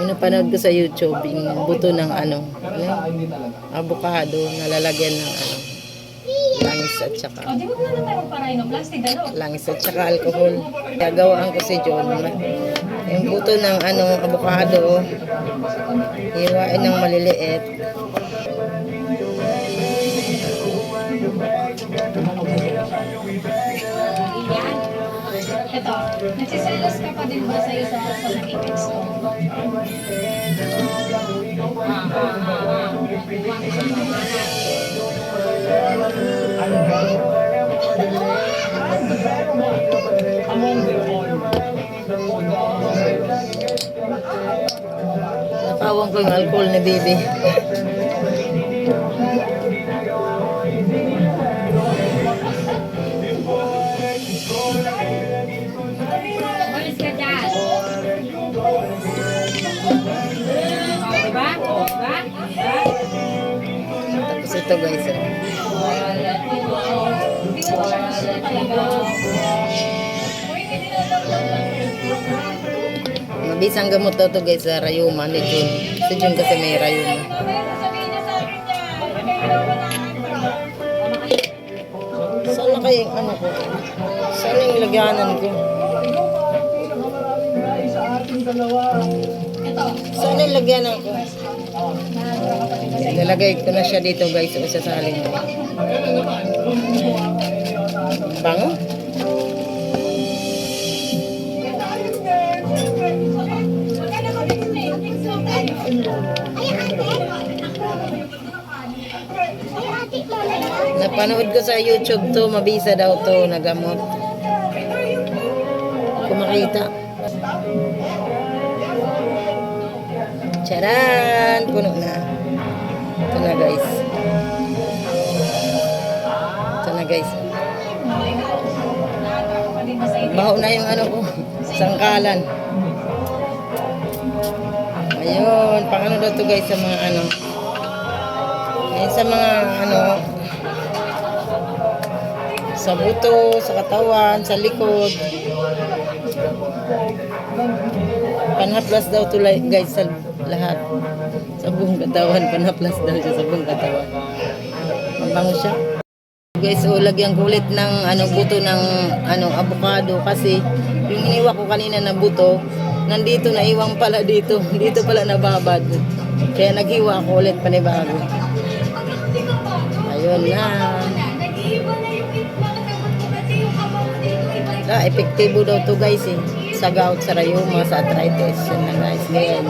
Yung napanood ko sa YouTube, yung buto ng ano, ano, avocado, nalalagyan ng ano, langis at saka, ano? langis at saka alcohol. Gagawaan ko si John. Yung buto ng ano, avocado, hiwain ng maliliit. Yan. Ito, nagsiselos ka pa din ba sa iyo sa sa nag-i-text ko? Ah, ah, ah, ah. Napawang ko yung alcohol ni baby. Ito guys, oh. Hindi. Mabisang gamot daw to guys sa rayuma ni Jun. Si Jun kasi may rayuma. Sabihin niya sa akin niya. Saan na kaya yung ano ko? Saan yung lagyanan ko? Ito. Saan yung lagyanan ko? Nilagay ko na siya dito guys o sa saling ko. Bango? Napanood ko sa YouTube to, mabisa daw to na gamot. Kung makita. Charan! Puno na. Ito na guys. Ito na guys. Baho na yung ano ko. Sangkalan. Ayun. Pang ano daw to guys sa mga ano. Ayun sa mga ano. Sa buto, sa katawan, sa likod. Panhaplas daw to guys sa lahat. Sa buong katawan. Panhaplas daw siya sa buong katawan. Mabango siya. Guys, so lagyan ko ulit ng ano buto ng ano avocado kasi yung iniwa ko kanina na buto nandito na iwang pala dito. Dito pala nababad. Kaya naghiwa ko ulit panibago. Ayun na. Ah, epektibo daw to guys eh. Sa gout, sa rayuma, sa arthritis. Yun na guys. Ganyan.